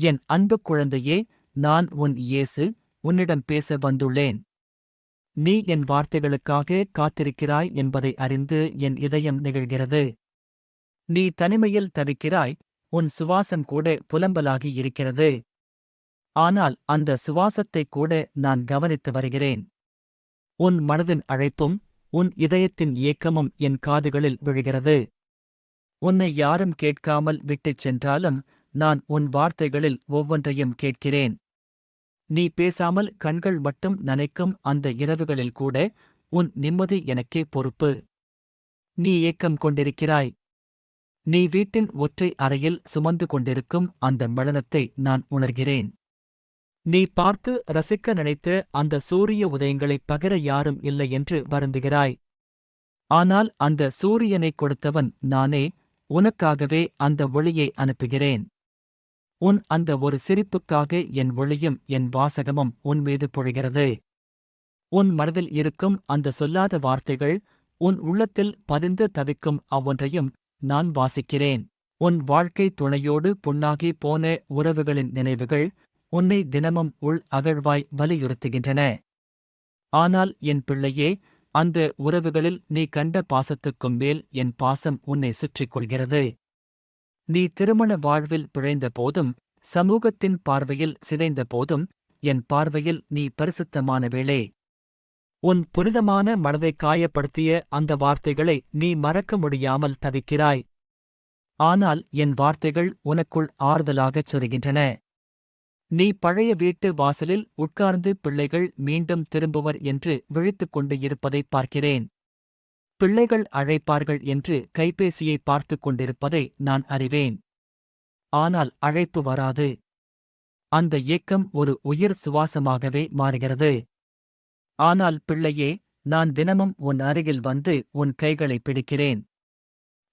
என் அன்பு குழந்தையே நான் உன் இயேசு உன்னிடம் பேச வந்துள்ளேன். நீ என் வார்த்தைகளுக்காக காத்திருக்கிறாய் என்பதை அறிந்து என் இதயம் நிகழ்கிறது. நீ தனிமையில் தவிக்கிறாய் உன் சுவாசம் கூட புலம்பலாகி இருக்கிறது. ஆனால் அந்த சுவாசத்தை கூட நான் கவனித்து வருகிறேன். உன் மனதின் அழைப்பும் உன் இதயத்தின் ஏக்கமும் என் காதுகளில் விழுகிறது. உன்னை யாரும் கேட்காமல் விட்டுச் சென்றாலும் நான் உன் வார்த்தைகளில் ஒவ்வொன்றையும் கேட்கிறேன். நீ பேசாமல் கண்கள் மட்டும் நனைக்கும் அந்த இரவுகளில் கூட உன் நிம்மதி எனக்கே பொறுப்பு. நீ ஏக்கம் கொண்டிருக்கிறாய். நீ வீட்டின் ஒற்றை அறையில் சுமந்து கொண்டிருக்கும் அந்த மலனத்தை நான் உணர்கிறேன். நீ பார்த்து ரசிக்க நினைத்த அந்த சூரிய உதயங்களைப் பகிர யாரும் இல்லை என்று வருந்துகிறாய். ஆனால் அந்த சூரியனைக் கொடுத்தவன் நானே உனக்காகவே அந்த ஒளியை அனுப்புகிறேன். உன் அந்த ஒரு சிரிப்புக்காக என் ஒளியும் என் வாசகமும் உன் மீது பொழிகிறது. உன் மனதில் இருக்கும் அந்த சொல்லாத வார்த்தைகள் உன் உள்ளத்தில் பதிந்து தவிக்கும் அவ்வொன்றையும் நான் வாசிக்கிறேன். உன் வாழ்க்கை துணையோடு புண்ணாகி போன உறவுகளின் நினைவுகள் உன்னை தினமும் உள் அகழ்வாய் வலியுறுத்துகின்றன. ஆனால் என் பிள்ளையே அந்த உறவுகளில் நீ கண்ட பாசத்துக்கும் மேல் என் பாசம் உன்னை சுற்றிக் கொள்கிறது. நீ திருமண வாழ்வில் பிழைந்த போதும் சமூகத்தின் பார்வையில் சிதைந்த போதும் என் பார்வையில் நீ பரிசுத்தமான வேளே உன் புனிதமான மனதை காயப்படுத்திய அந்த வார்த்தைகளை நீ மறக்க முடியாமல் தவிக்கிறாய். ஆனால் என் வார்த்தைகள் உனக்குள் ஆறுதலாகச் சொருகின்றன நீ பழைய வீட்டு வாசலில் உட்கார்ந்து பிள்ளைகள் மீண்டும் திரும்புவர் என்று விழித்துக் கொண்டு இருப்பதைப் பார்க்கிறேன். பிள்ளைகள் அழைப்பார்கள் என்று கைபேசியை பார்த்துக் கொண்டிருப்பதை நான் அறிவேன். ஆனால் அழைப்பு வராது. அந்த ஏக்கம் ஒரு உயிர் சுவாசமாகவே மாறுகிறது. ஆனால் பிள்ளையே நான் தினமும் உன் அருகில் வந்து உன் கைகளை பிடிக்கிறேன்.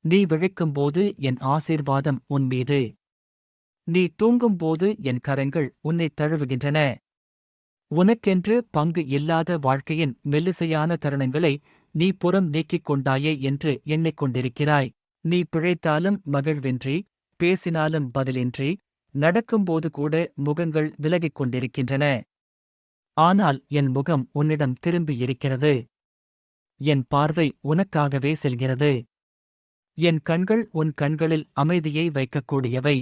நீ விழிக்கும்போது என் ஆசீர்வாதம் உன் மீது. நீ தூங்கும்போது என் கரங்கள் உன்னை தழுவுகின்றன. உனக்கென்று பங்கு இல்லாத வாழ்க்கையின் மெல்லிசையான தருணங்களை நீ புறம் நீக்கிக் கொண்டாயே என்று எண்ணிக்கொண்டிருக்கிறாய். நீ பிழைத்தாலும் மகிழ்வின்றி பேசினாலும் பதிலின்றி நடக்கும்போது கூட முகங்கள் விலகிக் கொண்டிருக்கின்றன ஆனால் என் முகம் உன்னிடம் திரும்பியிருக்கிறது. என் பார்வை உனக்காகவே செல்கிறது. என் கண்கள் உன் கண்களில் அமைதியை வைக்கக்கூடியவை.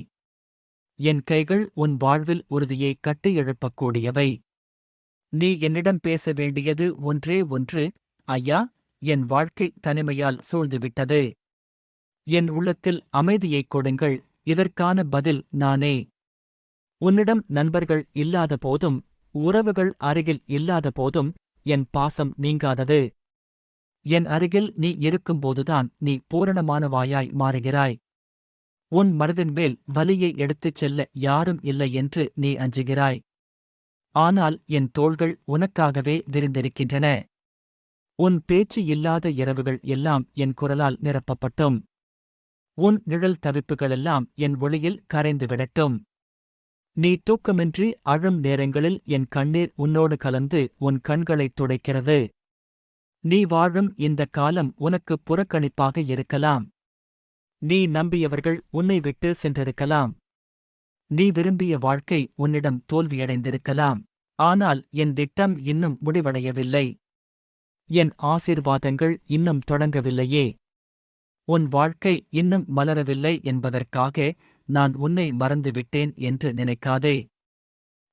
என் கைகள் உன் வாழ்வில் உறுதியை கட்டி எழுப்பக்கூடியவை. நீ என்னிடம் பேச வேண்டியது ஒன்றே ஒன்று. ஐயா என் வாழ்க்கை தனிமையால் சூழ்ந்துவிட்டது. என் உள்ளத்தில் அமைதியைக் கொடுங்கள். இதற்கான பதில் நானே. உன்னிடம் நண்பர்கள் இல்லாத போதும் உறவுகள் அருகில் இல்லாத போதும் என் பாசம் நீங்காதது. என் அருகில் நீ இருக்கும்போதுதான் நீ பூரணமானவாயாய் மாறுகிறாய். உன் மனதின் மேல் வலியை எடுத்துச் செல்ல யாரும் இல்லை என்று நீ அஞ்சுகிறாய். ஆனால் என் தோள்கள் உனக்காகவே விரிந்திருக்கின்றன. உன் பேச்சு இல்லாத இரவுகள் எல்லாம் என் குரலால் நிரப்பப்பட்டும். உன் நிழல் தவிப்புகளெல்லாம் என் ஒளியில் கரைந்து விடட்டும் நீ தூக்கமின்றி அழும் நேரங்களில் என் கண்ணீர் உன்னோடு கலந்து உன் கண்களைத் துடைக்கிறது. நீ வாழும் இந்த காலம் உனக்கு புறக்கணிப்பாக இருக்கலாம். நீ நம்பியவர்கள் உன்னை விட்டு சென்றிருக்கலாம். நீ விரும்பிய வாழ்க்கை உன்னிடம் தோல்வியடைந்திருக்கலாம். ஆனால் என் திட்டம் இன்னும் முடிவடையவில்லை. என் ஆசீர்வாதங்கள் இன்னும் தொடங்கவில்லையே. உன் வாழ்க்கை இன்னும் மலரவில்லை என்பதற்காக நான் உன்னை மறந்துவிட்டேன் என்று நினைக்காதே.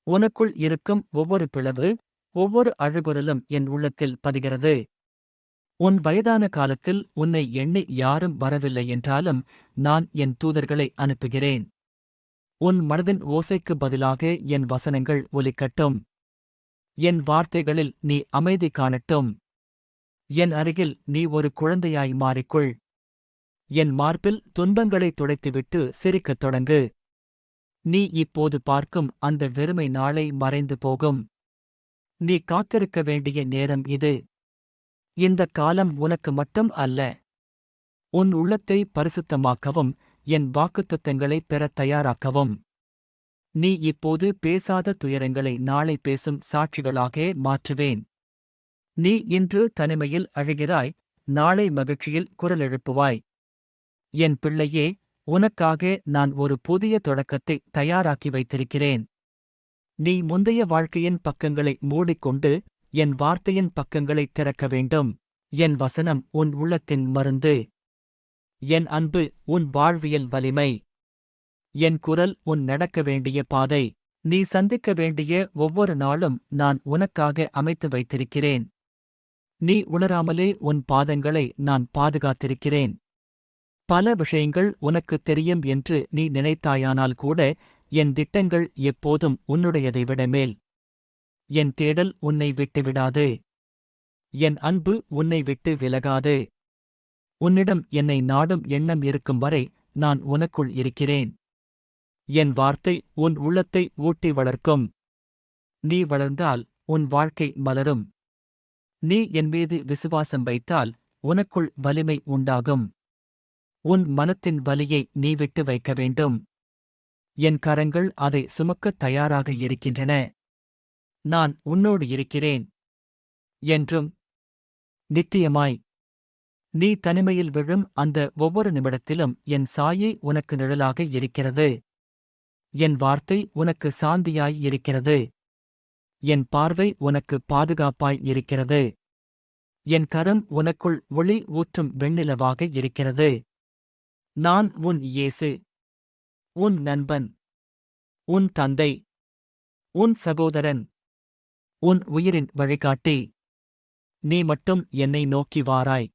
உனக்குள் இருக்கும் ஒவ்வொரு பிளவு ஒவ்வொரு அழுகுரலும் என் உள்ளத்தில் பதிகிறது. உன் வயதான காலத்தில் உன்னை எண்ணி யாரும் வரவில்லை என்றாலும் நான் என் தூதர்களை அனுப்புகிறேன். உன் மனதின் ஓசைக்கு பதிலாக என் வசனங்கள் ஒலிக்கட்டும். என் வார்த்தைகளில் நீ அமைதி காணட்டும். என் அருகில் நீ ஒரு குழந்தையாய் மாறிக்கொள். என் மார்பில் துன்பங்களைத் துடைத்துவிட்டு சிரிக்கத் தொடங்கு. நீ இப்போது பார்க்கும் அந்த வெறுமை நாளை மறைந்து போகும். நீ காத்திருக்க வேண்டிய நேரம் இது. இந்த காலம் உனக்கு மட்டும் அல்ல. உன் உள்ளத்தை பரிசுத்தமாக்கவும் என் வாக்குத்தத்தங்களைப் பெறத் தயாராக்கவும். நீ இப்போது பேசாத துயரங்களை நாளை பேசும் சாட்சிகளாக மாற்றுவேன். நீ இன்று தனிமையில் அழுகிறாய் நாளை மகிழ்ச்சியில் குரல் எழுப்புவாய். என் பிள்ளையே உனக்காக நான் ஒரு புதிய தொடக்கத்தை தயாராக்கி வைத்திருக்கிறேன். நீ முந்தைய வாழ்க்கையின் பக்கங்களை மூடிக்கொண்டு என் வார்த்தையின் பக்கங்களை திறக்க வேண்டும். என் வசனம் உன் உள்ளத்தின் மருந்து. என் அன்பு உன் வாழ்வியல் வலிமை. என் குரல் உன் நடக்க வேண்டிய பாதை. நீ சந்திக்க வேண்டிய ஒவ்வொரு நாளும் நான் உனக்காக அமைத்து வைத்திருக்கிறேன். நீ உணராமலே உன் பாதங்களை நான் பாதுகாத்திருக்கிறேன். பல விஷயங்கள் உனக்கு தெரியும் என்று நீ நினைத்தாயானால் கூட என் திட்டங்கள் எப்போதும் உன்னுடையதை விட மேல். என் தேடல் உன்னை விட்டுவிடாது என் அன்பு உன்னை விட்டு விலகாது. உன்னிடம் என்னை நாடும் எண்ணம் இருக்கும் வரை நான் உனக்குள் இருக்கிறேன். என் வார்த்தை உன் உள்ளத்தை ஊட்டி வளர்க்கும். நீ வளர்ந்தால் உன் வாழ்க்கை மலரும். நீ என் மீது விசுவாசம் வைத்தால் உனக்குள் வலிமை உண்டாகும். உன் மனத்தின் வலியை நீ விட்டு வைக்க வேண்டும். என் கரங்கள் அதை சுமக்கத் தயாராக இருக்கின்றன. நான் உன்னோடு இருக்கிறேன். என்றும் நித்தியமாய் நீ தனிமையில் விழும் அந்த ஒவ்வொரு நிமிடத்திலும் என் சாயை உனக்கு நிழலாக இருக்கிறது. என் வார்த்தை உனக்கு சாந்தியாய் இருக்கிறது. என் பார்வை உனக்கு பாதுகாப்பாய் இருக்கிறது. என் கரம் உனக்குள் ஒளி ஊற்றும் வெண்ணிலவாக இருக்கிறது. நான் உன் இயேசு. உன் நண்பன். உன் தந்தை. உன் சகோதரன். உன் உயிரின் வழிகாட்டி. நீ மட்டும் என்னை நோக்கி வாராய்.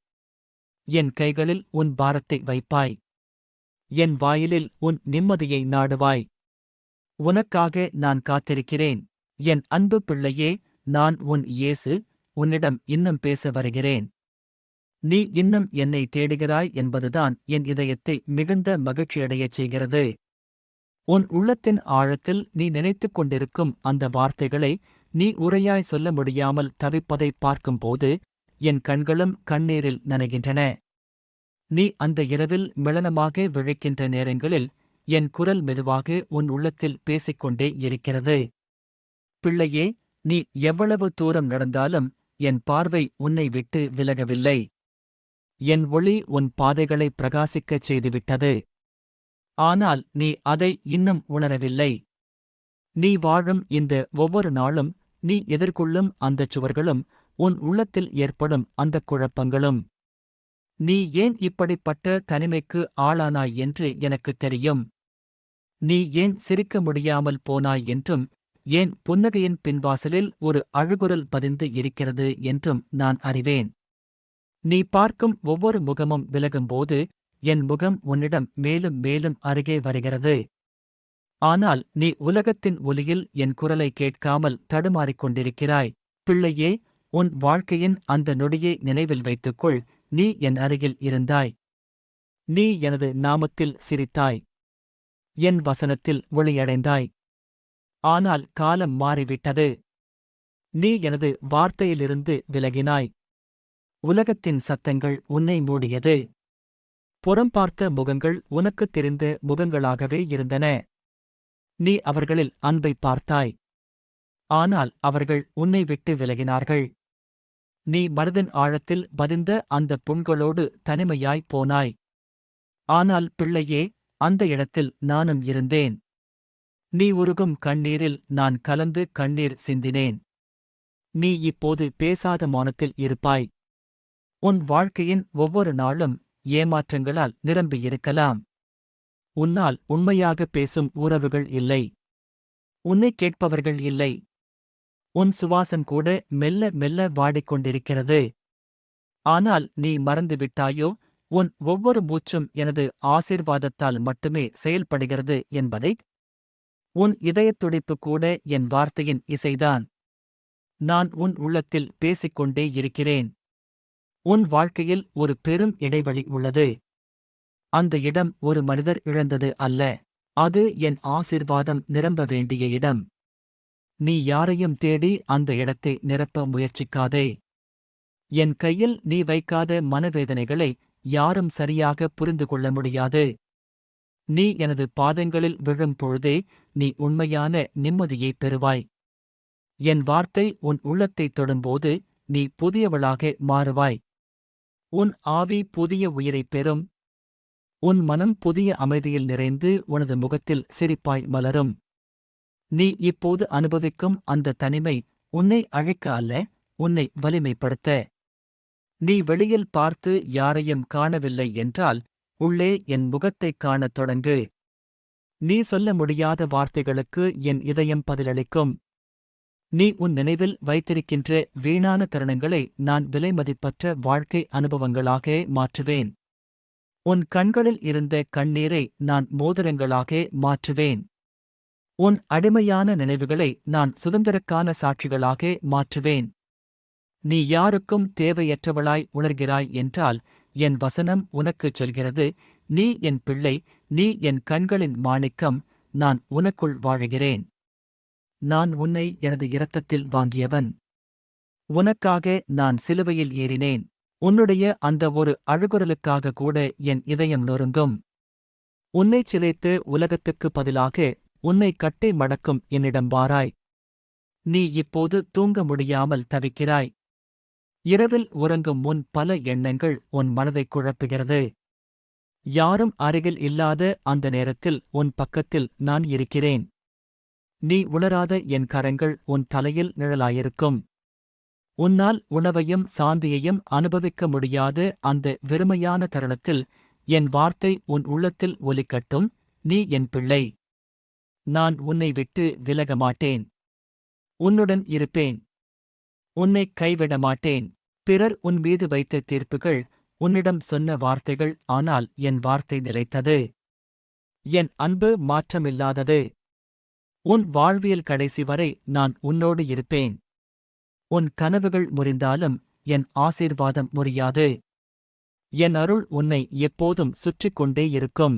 என் கைகளில் உன் பாரத்தை வைப்பாய். என் வாயிலில் உன் நிம்மதியை நாடுவாய். உனக்காக நான் காத்திருக்கிறேன். என் அன்பு பிள்ளையே நான் உன் இயேசு உன்னிடம் இன்னும் பேச வருகிறேன். நீ இன்னும் என்னை தேடுகிறாய் என்பதுதான் என் இதயத்தை மிகுந்த மகிழ்ச்சியடையச் செய்கிறது. உன் உள்ளத்தின் ஆழத்தில் நீ நினைத்துக் கொண்டிருக்கும் அந்த வார்த்தைகளை நீ உரையாய் சொல்ல முடியாமல் தவிப்பதை பார்க்கும்போது என் கண்களும் கண்ணீரில் நனைகின்றன. நீ அந்த இரவில் மிளனமாக விழிக்கின்ற நேரங்களில் என் குரல் மெதுவாக உன் உள்ளத்தில் பேசிக்கொண்டே இருக்கிறது. பிள்ளையே நீ எவ்வளவு தூரம் நடந்தாலும் என் பார்வை உன்னை விட்டு விலகவில்லை. என் ஒளி உன் பாதைகளை பிரகாசிக்கச் செய்துவிட்டது. ஆனால் நீ அதை இன்னும் உணரவில்லை. நீ வாழும் இந்த ஒவ்வொரு நாளும் நீ எதிர்கொள்ளும் அந்தச் சுவர்களும் உன் உள்ளத்தில் ஏற்படும் அந்தக் குழப்பங்களும். நீ ஏன் இப்படிப்பட்ட தனிமைக்கு ஆளானாய் என்று எனக்குத் தெரியும். நீ ஏன் சிரிக்க முடியாமல் போனாய் என்றும் ஏன் புன்னகையின் பின்வாசலில் ஒரு அழுகுரல் பதிந்து இருக்கிறது என்றும் நான் அறிவேன். நீ பார்க்கும் ஒவ்வொரு முகமும் விலகும்போது என் முகம் உன்னிடம் மேலும் மேலும் அருகே வருகிறது. ஆனால் நீ உலகத்தின் ஒலியில் என் குரலை கேட்காமல் தடுமாறிக் கொண்டிருக்கிறாய். பிள்ளையே உன் வாழ்க்கையின் அந்த நொடியை நினைவில் வைத்துக்கொள். நீ என் அருகில் இருந்தாய். நீ எனது நாமத்தில் சிரித்தாய். என் வசனத்தில் ஒளியடைந்தாய். ஆனால் காலம் மாறிவிட்டது. நீ எனது வார்த்தையிலிருந்து விலகினாய். உலகத்தின் சத்தங்கள் உன்னை மூடியது. புறம் பார்த்த முகங்கள் உனக்குத் தெரிந்த முகங்களாகவே இருந்தன. நீ அவர்களில் அன்பை பார்த்தாய். ஆனால் அவர்கள் உன்னை விட்டு விலகினார்கள். நீ மனதின் ஆழத்தில் பதிந்த அந்த புண்களோடு தனிமையாய் போனாய். ஆனால் பிள்ளையே அந்த இடத்தில் நானும் இருந்தேன். நீ உருகும் கண்ணீரில் நான் கலந்து கண்ணீர் சிந்தினேன். நீ இப்போது பேசாத மௌனத்தில் இருப்பாய். உன் வாழ்க்கையின் ஒவ்வொரு நாளும் ஏமாற்றங்களால் நிரம்பியிருக்கலாம் உன்னால் உண்மையாக பேசும் உறவுகள் இல்லை. உன்னை கேட்பவர்கள் இல்லை. உன் சுவாசம் கூட மெல்ல மெல்ல வாடிக்கொண்டிருக்கிறது. ஆனால் நீ மறந்துவிட்டாயோ உன் ஒவ்வொரு மூச்சும் எனது ஆசீர்வாதத்தால் மட்டுமே செயல்படுகிறது என்பதை உன் இதயத் துடிப்பு கூட என் வார்த்தையின் இசைதான். நான் உன் உள்ளத்தில் பேசிக்கொண்டே இருக்கிறேன். உன் வாழ்க்கையில் ஒரு பெரும் இடைவெளி உள்ளது. அந்த இடம் ஒரு மனிதர் இழந்தது அல்ல. அது என் ஆசிர்வாதம் நிரம்ப வேண்டிய இடம். நீ யாரையும் தேடி அந்த இடத்தை நிரப்ப முயற்சிக்காதே. என் கையில் நீ வைக்காத மனவேதனைகளை யாரும் சரியாக புரிந்து கொள்ள முடியாது. நீ எனது பாதங்களில் விழும் பொழுதே நீ உண்மையான நிம்மதியை பெறுவாய். என் வார்த்தை உன் உள்ளத்தைத் தொடும்போது நீ புதியவளாக மாறுவாய். உன் ஆவி புதிய உயிரைப் பெறும். உன் மனம் புதிய அமைதியில் நிறைந்து உனது முகத்தில் சிரிப்பாய் மலரும். நீ இப்போது அனுபவிக்கும் அந்த தனிமை உன்னை அழைக்க அல்ல உன்னை வலிமைப்படுத்த. நீ வெளியில் பார்த்து யாரையும் காணவில்லை என்றால் உள்ளே என் முகத்தைக் காணத் தொடங்கு. நீ சொல்ல முடியாத வார்த்தைகளுக்கு என் இதயம் பதிலளிக்கும். நீ உன் நினைவில் வைத்திருக்கின்ற வீணான தருணங்களை நான் விலைமதிப்பற்ற வாழ்க்கை அனுபவங்களாக மாற்றுவேன். உன் கண்களில் இருந்த கண்ணீரை நான் மோதிரங்களாக மாற்றுவேன். உன் அடிமையான நினைவுகளை நான் சுதந்திரக்கான சாட்சிகளாக மாற்றுவேன். நீ யாருக்கும் தேவையற்றவளாய் உணர்கிறாய் என்றால் என் வசனம் உனக்குச் சொல்கிறது. நீ என் பிள்ளை நீ என் கண்களின் மாணிக்கம் நான் உனக்குள் வாழுகிறேன். நான் உன்னை எனது இரத்தத்தில் வாங்கியவன். உனக்காக நான் சிலுவையில் ஏறினேன். உன்னுடைய அந்த ஒரு அழுகுரலுக்காக கூட என் இதயம் நொறுங்கும். உன்னைச் சிலைத்து உலகத்துக்கு பதிலாக உன்னை கட்டை மடக்கும் என்னிடம் வாராய். நீ இப்போது தூங்க முடியாமல் தவிக்கிறாய். இரவில் உறங்கும் முன் பல எண்ணங்கள் உன் மனதைக் குழப்புகிறது. யாரும் அருகில் இல்லாத அந்த நேரத்தில் உன் பக்கத்தில் நான் இருக்கிறேன். நீ உணராத என் கரங்கள் உன் தலையில் நிழலாயிருக்கும். உன்னால் உணவையும் சாந்தியையும் அனுபவிக்க முடியாத அந்த வெறுமையான தருணத்தில் என் வார்த்தை உன் உள்ளத்தில் ஒலிக்கட்டும் நீ என் பிள்ளை. நான் உன்னை விட்டு விலக மாட்டேன் உன்னுடன் இருப்பேன். உன்னை கைவிட மாட்டேன் பிறர் உன் மீது வைத்த தீர்ப்புகள் உன்னிடம் சொன்ன வார்த்தைகள் ஆனால் என் வார்த்தை நிலைத்தது. என் அன்பு மாற்றமில்லாதது. உன் வாழ்வியல் கடைசி வரை நான் உன்னோடு இருப்பேன். உன் கனவுகள் முறிந்தாலும் என் ஆசீர்வாதம் முறியாது. என் அருள் உன்னை எப்போதும் சுற்றிக் கொண்டே இருக்கும்.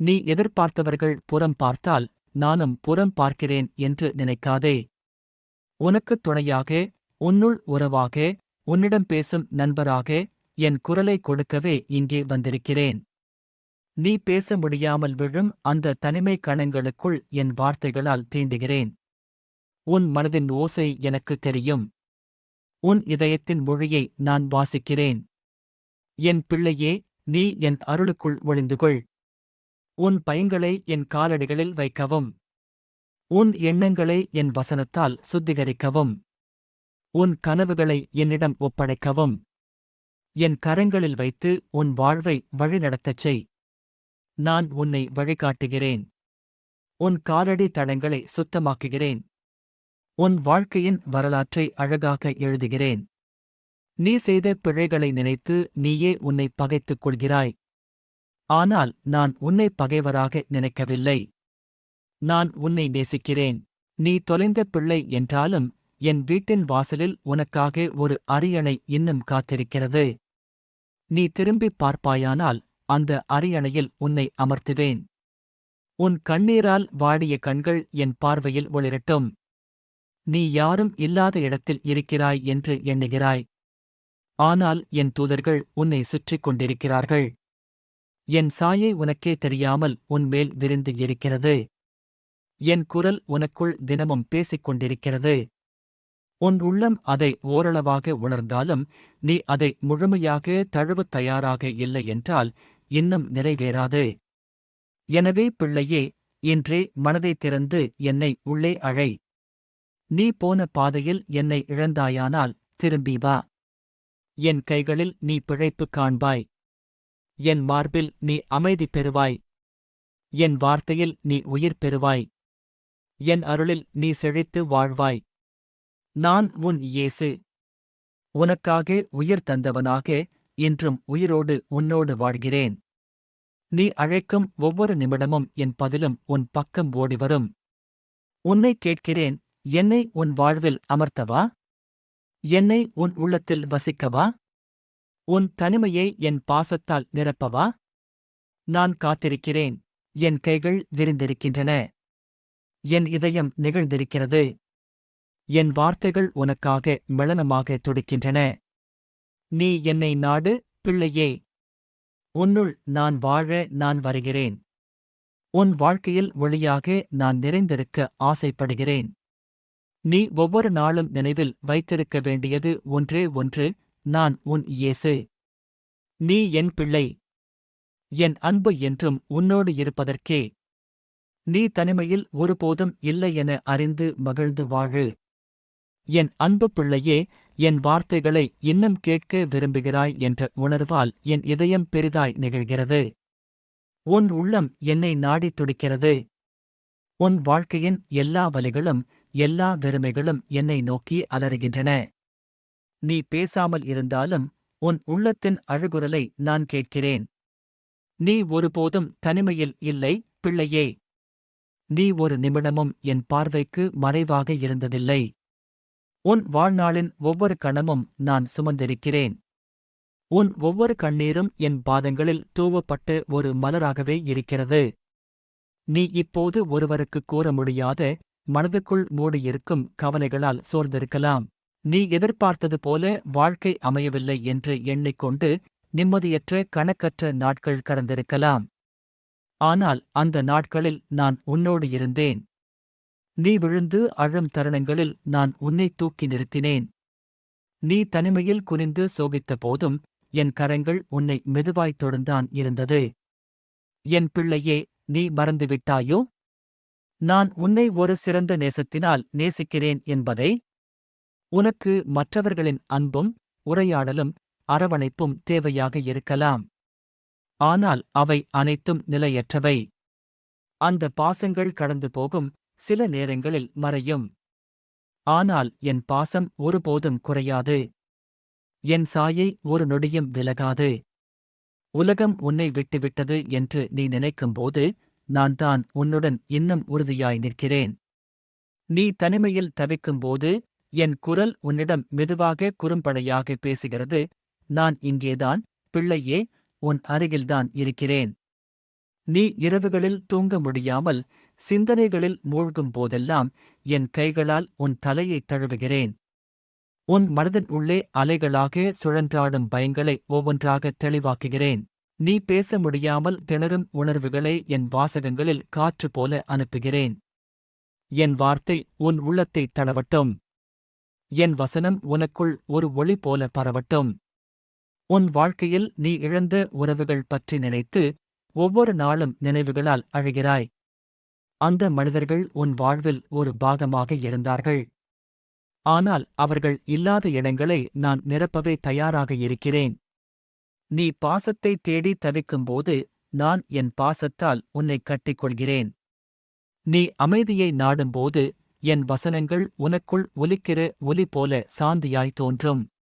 நீ எதிர்பார்த்தவர்கள் புறம் பார்த்தால் நானும் புறம் பார்க்கிறேன் என்று நினைக்காதே. உனக்குத் துணையாக உன்னுள் உறவாக உன்னிடம் பேசும் நண்பராக என் குரலை கொடுக்கவே இங்கே வந்திருக்கிறேன். நீ பேச முடியாமல் விழும் அந்த தனிமை கணங்களுக்குள் என் வார்த்தைகளால் தீண்டுகிறேன். உன் மனதின் ஓசை எனக்கு தெரியும். உன் இதயத்தின் மொழியை நான் வாசிக்கிறேன். என் பிள்ளையே நீ என் அருளுக்குள் ஒளிந்துகொள். உன் பயங்களை என் காலடிகளில் வைக்கவும். உன் எண்ணங்களை என் வசனத்தால் சுத்திகரிக்கவும். உன் கனவுகளை என்னிடம் ஒப்படைக்கவும். என் கரங்களில் வைத்து உன் வாழ்வை வழிநடத்தச் செய். நான் உன்னை வழிகாட்டுகிறேன். உன் காலடி தடங்களை சுத்தமாக்குகிறேன். உன் வாழ்க்கையின் வரலாற்றை அழகாக எழுதுகிறேன். நீ செய்த பிழைகளை நினைத்து நீயே உன்னை பகைத்துக் கொள்கிறாய். ஆனால் நான் உன்னை பகைவராக நினைக்கவில்லை. நான் உன்னை நேசிக்கிறேன். நீ தொலைந்த பிள்ளை என்றாலும் என் வீட்டின் வாசலில் உனக்காக ஒரு அரியணை இன்னும் காத்திருக்கிறது. நீ திரும்பிப் பார்ப்பாயானால் அந்த அரியணையில் உன்னை அமர்த்துவேன். உன் கண்ணீரால் வாடிய கண்கள் என் பார்வையில் ஒளிரட்டும். நீ யாரும் இல்லாத இடத்தில் இருக்கிறாய் என்று எண்ணுகிறாய். ஆனால் என் தூதர்கள் உன்னை சுற்றிக் கொண்டிருக்கிறார்கள். என் சாயை உனக்கே தெரியாமல் உன்மேல் விரிந்து இருக்கிறது. என் குரல் உனக்குள் தினமும் பேசிக் கொண்டிருக்கிறது உன் உள்ளம் அதை ஓரளவாக உணர்ந்தாலும் நீ அதை முழுமையாக தழுவத் தயாராக இல்லை என்றால் இன்னும் நிறைவேறாது. எனவே பிள்ளையே இன்றே மனதை திறந்து என்னை உள்ளே அழை. நீ போன பாதையில் என்னை இழந்தாயானால் திரும்பி வா. என் கைகளில் நீ பிழைப்பு காண்பாய். என் மார்பில் நீ அமைதி பெறுவாய். என் வார்த்தையில் நீ உயிர் பெறுவாய். என் அருளில் நீ செழித்து வாழ்வாய். நான் உன் இயேசு. உனக்காக உயிர் தந்தவனாக இன்றும் உயிரோடு உன்னோடு வாழ்கிறேன். நீ அழைக்கும் ஒவ்வொரு நிமிடமும் என் பதிலும் உன் பக்கம் ஓடிவரும். உன்னை கேட்கிறேன் என்னை உன் வாழ்வில் அமர்த்தவா? என்னை உன் உள்ளத்தில் வசிக்கவா? உன் தனிமையை என் பாசத்தால் நிரப்பவா? நான் காத்திருக்கிறேன் என் கைகள் விரிந்திருக்கின்றன. என் இதயம் நிகழ்ந்திருக்கிறது. என் வார்த்தைகள் உனக்காக மெளனமாக துடிக்கின்றன. நீ என்னை நாடு பிள்ளையே. உன்னுள் நான் வாழ நான் வருகிறேன். உன் வாழ்க்கையில் ஒளியாக நான் நிறைந்திருக்க ஆசைப்படுகிறேன். நீ ஒவ்வொரு நாளும் நினைவில் வைத்திருக்க வேண்டியது ஒன்றே ஒன்று நான் உன் இயேசு. நீ என் பிள்ளை. என் அன்பு என்றும் உன்னோடு இருப்பதற்கே. நீ தனிமையில் ஒருபோதும் இல்லை என அறிந்து மகிழ்ந்து வாழு. என் அன்பு பிள்ளையே என் வார்த்தைகளை இன்னும் கேட்க விரும்புகிறாய் என்ற உணர்வால் என் இதயம் பெரிதாய் நிகழ்கிறது. உன் உள்ளம் என்னை நாடித் துடிக்கிறது. உன் வாழ்க்கையின் எல்லா வலிகளும் எல்லா வெறுமைகளும் என்னை நோக்கி அலறுகின்றன. நீ பேசாமல் இருந்தாலும் உன் உள்ளத்தின் அழுகுரலை நான் கேட்கிறேன். நீ ஒருபோதும் தனிமையில் இல்லை பிள்ளையே. நீ ஒரு நிமிடமும் என் பார்வைக்கு மறைவாக இருந்ததில்லை. உன் வாழ்நாளின் ஒவ்வொரு கணமும் நான் சுமந்திருக்கிறேன். உன் ஒவ்வொரு கண்ணீரும் என் பாதங்களில் தூவப்பட்டு ஒரு மலராகவே இருக்கிறது. நீ இப்போது ஒருவருக்கு கூற முடியாத மனதுக்குள் மூடியிருக்கும் கவலைகளால் சோர்ந்திருக்கலாம். நீ எதிர்பார்த்தது போல வாழ்க்கை அமையவில்லை என்று எண்ணிக்கொண்டு நிம்மதியற்ற கணக்கற்ற நாட்கள் கடந்திருக்கலாம். ஆனால் அந்த நாட்களில் நான் உன்னோடு இருந்தேன். நீ விழுந்து அழும் தருணங்களில் நான் உன்னை தூக்கி நிறுத்தினேன். நீ தனிமையில் குனிந்து சோபித்த போதும் என் கரங்கள் உன்னை மெதுவாய் தொடர்ந்தான் இருந்தது. என் பிள்ளையே நீ மறந்துவிட்டாயோ? நான் உன்னை ஒரு சிறந்த நேசத்தினால் நேசிக்கிறேன் என்பதை? உனக்கு மற்றவர்களின் அன்பும் உரையாடலும் அரவணைப்பும் தேவையாக இருக்கலாம். ஆனால் அவை அனைத்தும் நிலையற்றவை. அந்த பாசங்கள் கடந்து போகும் சில நேரங்களில் மறையும். ஆனால் என் பாசம் ஒருபோதும் குறையாது. என் சாயை ஒரு நொடியும் விலகாது. உலகம் உன்னை விட்டுவிட்டது என்று நீ நினைக்கும்போது நான் தான் உன்னுடன் இன்னும் உறுதியாய் நிற்கிறேன். நீ தனிமையில் தவிக்கும்போது என் குரல் உன்னிடம் மெதுவாக குறும்படையாக பேசுகிறது. நான் இங்கேதான் பிள்ளையே உன் அருகில்தான் இருக்கிறேன். நீ இரவுகளில் தூங்க முடியாமல் சிந்தனைகளில் மூழ்கும் போதெல்லாம் என் கைகளால் உன் தலையைத் தழுவுகிறேன். உன் மனதின் உள்ளே அலைகளாக சுழன்றாடும் பயங்களை ஒவ்வொன்றாக தெளிவாக்குகிறேன். நீ பேச முடியாமல் திணறும் உணர்வுகளை என் வாசகங்களில் காற்று போல அனுப்புகிறேன். என் வார்த்தை உன் உள்ளத்தை தளவட்டும். என் வசனம் உனக்குள் ஒரு ஒளி போல பரவட்டும். உன் வாழ்க்கையில் நீ இழந்த உறவுகள் பற்றி நினைத்து ஒவ்வொரு நாளும் நினைவுகளால் அழுகிறாய். அந்த மனிதர்கள் உன் வாழ்வில் ஒரு பாகமாக இருந்தார்கள். ஆனால் அவர்கள் இல்லாத இடங்களை நான் நிரப்பவே தயாராக இருக்கிறேன். நீ பாசத்தை தேடி தவிக்கும்போது நான் என் பாசத்தால் உன்னை கட்டிக்கொள்கிறேன். நீ அமைதியை நாடும்போது என் வசனங்கள் உனக்குள் ஒலிக்கிற ஒலி போல சாந்தியாய் தோன்றும்.